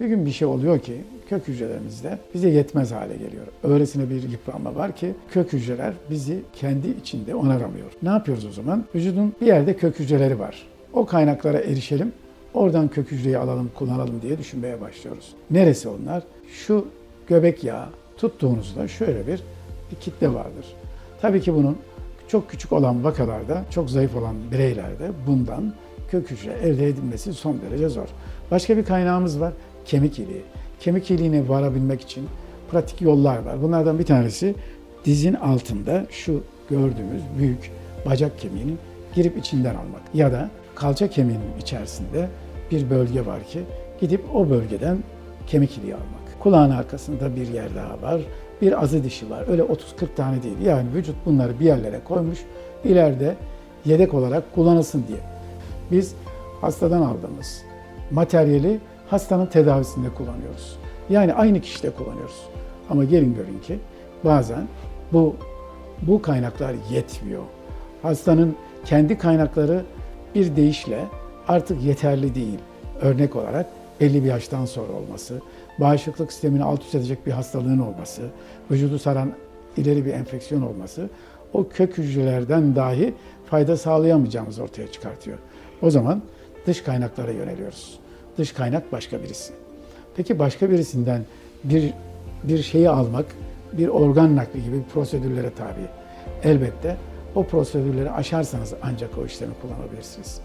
Bir gün bir şey oluyor ki kök hücrelerimizde bize yetmez hale geliyor. Öylesine bir yıpranma var ki kök hücreler bizi kendi içinde onaramıyor. Ne yapıyoruz o zaman? Vücudun bir yerde kök hücreleri var. O kaynaklara erişelim, oradan kök hücreyi alalım, kullanalım diye düşünmeye başlıyoruz. Neresi onlar? Şu göbek yağı tuttuğunuzda şöyle bir, bir kitle vardır. Tabii ki bunun çok küçük olan vakalarda, çok zayıf olan bireylerde bundan kök hücre elde edilmesi son derece zor. Başka bir kaynağımız var, kemik iliği. Kemik iliğine varabilmek için pratik yollar var. Bunlardan bir tanesi dizin altında şu gördüğümüz büyük bacak kemiğinin girip içinden almak. Ya da kalça kemiğinin içerisinde bir bölge var ki gidip o bölgeden kemik iliği almak. Kulağın arkasında bir yer daha var. Bir azı dişi var. Öyle 30-40 tane değil. Yani vücut bunları bir yerlere koymuş. İleride yedek olarak kullanılsın diye. Biz hastadan aldığımız materyali hastanın tedavisinde kullanıyoruz. Yani aynı kişide kullanıyoruz. Ama gelin görün ki bazen bu bu kaynaklar yetmiyor. Hastanın kendi kaynakları bir deyişle artık yeterli değil. Örnek olarak belli bir yaştan sonra olması, bağışıklık sistemini alt üst edecek bir hastalığın olması, vücudu saran ileri bir enfeksiyon olması o kök hücrelerden dahi fayda sağlayamayacağımız ortaya çıkartıyor. O zaman dış kaynaklara yöneliyoruz. Dış kaynak başka birisi. Peki başka birisinden bir bir şeyi almak bir organ nakli gibi prosedürlere tabi. Elbette o prosedürleri aşarsanız ancak o işlemi kullanabilirsiniz.